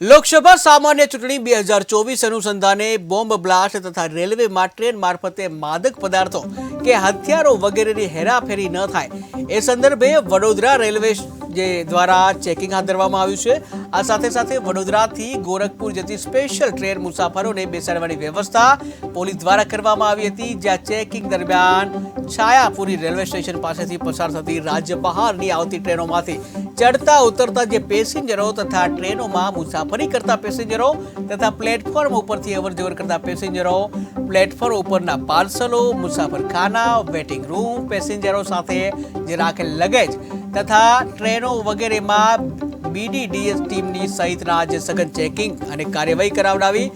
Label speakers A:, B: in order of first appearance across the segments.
A: લોકસભા સામાન્ય ચૂંટણી બે હજાર ચોવીસ અનુસંધાને બોમ્બ બ્લાસ્ટ તથા રેલવેમાં ટ્રેન મારફતે માદક પદાર્થો કે હથિયારો વગેરેની હેરાફેરી ન થાય. એ સંદર્ભે વડોદરા રેલવે જે દ્વારા ચેકિંગ હાથ ધરવામાં આવ્યું છે. આ સાથે સાથે વડોદરાથી ગોરખપુર જતી સ્પેશિયલ ટ્રેન મુસાફરોને બેસાડવાની વ્યવસ્થા પોલીસ દ્વારા કરવામાં આવી હતી, જ્યાં ચેકિંગ દરમિયાન છાયાપુરી રેલવે સ્ટેશન પાસેથી પસાર થતી રાજ્ય બહારની આવતી ટ્રેનોમાંથી ચડતા ઉતરતા જે પેસેન્જરો તથા ટ્રેનોમાં મુસાફરી કરતા પેસેન્જરો તથા પ્લેટફોર્મ ઉપરથી અવરજવર કરતા પેસેન્જરો, પ્લેટફોર્મ ઉપરના પાર્સલો, મુસાફરખાના, વેટિંગ રૂમ, પેસેન્જરો સાથે જે રાખેલ લગેજ તથા ટ્રેનો વગેરેમાં બીડીડીએસ ટીમની સહિતના જે સઘન ચેકિંગ અને કાર્યવાહી કરાવડાવી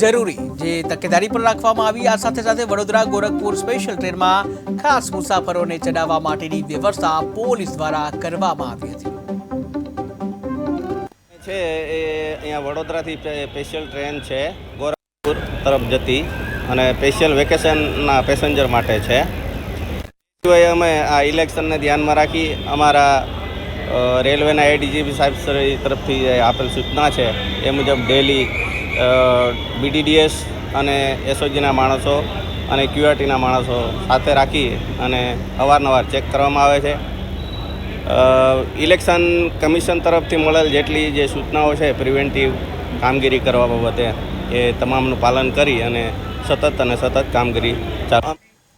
A: જરૂરી જે તકેદારી પણ રાખવામાં આવી. આ સાથે સાથે વડોદરા ગોરખપુર સ્પેશિયલ ટ્રેનમાં ખાસ મુસાફરોને ચડાવવા માટેની વ્યવસ્થા પોલીસ દ્વારા કરવામાં આવી હતી.
B: છે, એ અહીંયા વડોદરાથી સ્પેશિયલ ટ્રેન છે, ગોરખપુર તરફ જતી અને સ્પેશિયલ વેકેશનના પેસેન્જર માટે છે. અમે આ ઇલેક્શનને ધ્યાનમાં રાખી અમારા રેલવેના એડીજીપી સાહેબ તરફથી આપેલ સૂચના છે, એ મુજબ ડેલી બીડીડીએસ અને એસઓજીના માણસો અને ક્યુઆરટીના માણસો સાથે રાખી અને અવારનવાર ચેક કરવામાં આવે છે. ઇલેક્શન કમિશન તરફથી મળેલ જેટલી જે સૂચનાઓ છે, પ્રિવેન્ટિવ કામગીરી કરવા બાબતે, એ તમામનું પાલન કરી અને સતત અને સતત કામગીરી ચાલુ